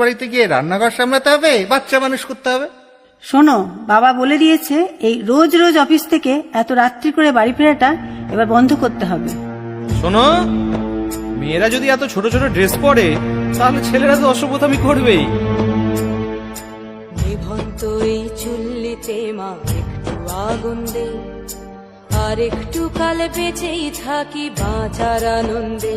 বাড়িতে গিয়ে রান্নাঘর সামলাতে হবে বাচ্চা মানুষ করতে হবে? শোনো বাবা বলে দিয়েছে এই রোজ রোজ অফিস থেকে এত রাত্রি করে বাড়ি ফেরাটা এবার বন্ধ করতে হবে। শোনো মেয়েরা যদি এত ছোট ছোট ড্রেস পরে তাহলে ছেলেরা তো অসভ্যতামি করবেই। নিভন্ত এই চুল্লিতে মা একটু আগুন দে আর একটু কাল বেঁচেই থাকি বাঁচার আনন্দে।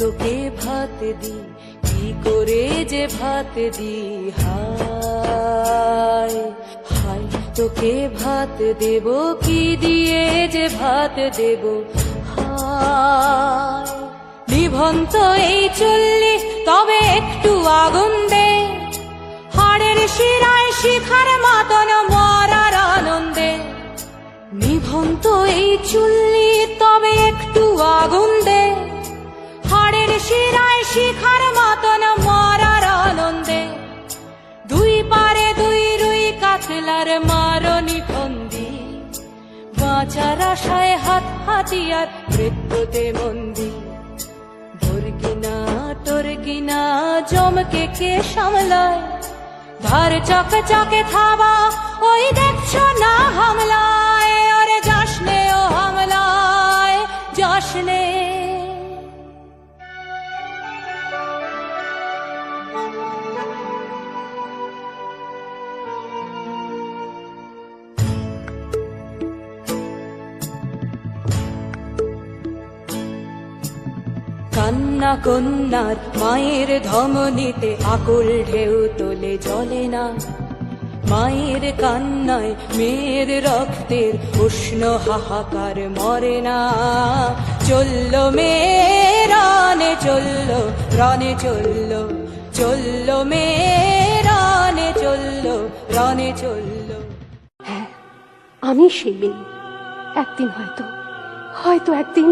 তোকে ভাত দি কি করে যে ভাত দি হাই হাই তোকে ভাত দেব, কি দিয়ে যে ভাত দেব? হাই নিভন্ত এই চুল্লি, তবে একটু আগুন দে। হাড়ের শিরায় শিখার মতন মরার আনন্দে। নিভন্ত এই চুল্লি, তবে একটু আগুন শিরায় শিখার মাতন মরার আনন্দে। দুই পারে দুই রুই কাতলার মারনি ফন্দি বাঁচার আশায় হাত হাতিয়ার মৃত্যুতে মন্দি ভোরগিনা টোরগিনা জমকে কে সামলায়? ধার চক চকে থাবা, ওই দেখছ না হামলায় কান্না কন্যার মায়ের ধমনীতে আকুল ঢেউ তোলে, জলে না। মায়ের কান্নায় মেয়ের রক্তের উষ্ণ হাহাকার মরে না। চলল মেয়ে রানে চলল রানে চলল। চলল মেয়ে রানে চলল রানে চলল। হ্যাঁ আমি সেই মেয়ে। একদিন হয়তো হয়তো একদিন,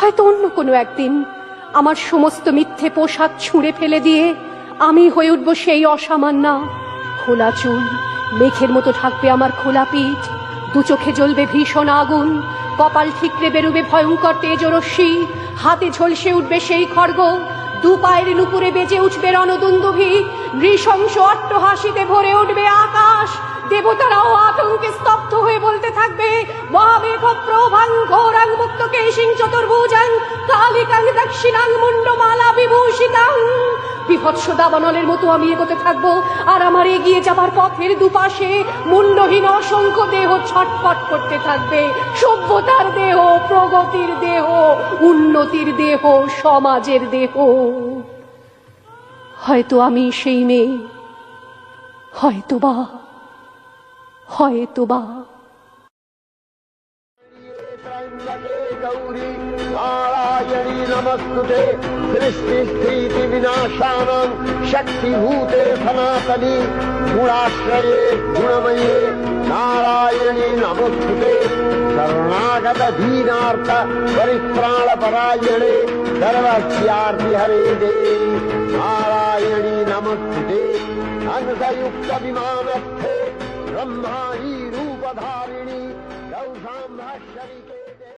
হয়তো অন্য কোনো একদিন। আমার সমস্ত মিথ্যে পোশাক ছুঁড়ে ফেলে দিয়ে আমি হয়ে উঠব সেই অসামান্যা। খোলা চুল, মেঘের মতো থাকবে আমার খোলা পিঠ, দু চোখে জ্বলবে ভীষণ আগুন, কপাল ঠিকরে বেরোবে ভয়ঙ্কর তেজরশ্মি, হাতে ঝলসে উঠবে সেই খড়গ দু পায়ের নুপুরে বেজে উঠবে রণদুন্দুভি, নৃশংস অট্টহাসিতে ভরে উঠবে আকাশ, দেবতারাও আতঙ্কে স্তব্ধ হয়ে বলতে থাকবে কেশিং চতুর্ভুজাং কালিকাং দক্ষিণাং মুন্ডমালা বিভূষিতাং। বিভৎস দাবানলের মতো আমি এগোতে থাকব, আর আমার এগিয়ে যাবার পথের দুপাশে মুন্ডহীন অসংখ্য দেহ ছটফট করতে থাকবে। সভ্যতার দেহ, প্রগতির দেহ, উন্নতির দেহ, সমাজের দেহ। হয়তো আমি সেই মেয়ে হয়তো বা হয়তো বা गौरी, नारायणी नमस्तुते सृष्टिस्थिति विनाशानां शक्तिभूते सनातनी। गुणाश्रये, गुणमये, नारायणी नमस्तुते शरणागत दीनार्थ परित्राणपरायणे, सर्वस्यार्ति हरे देवी नारायणी नमस्तुते हंसयुक्त विमानस्थे ब्रह्माणी रूपधारिणी गौशाम्भा शरिके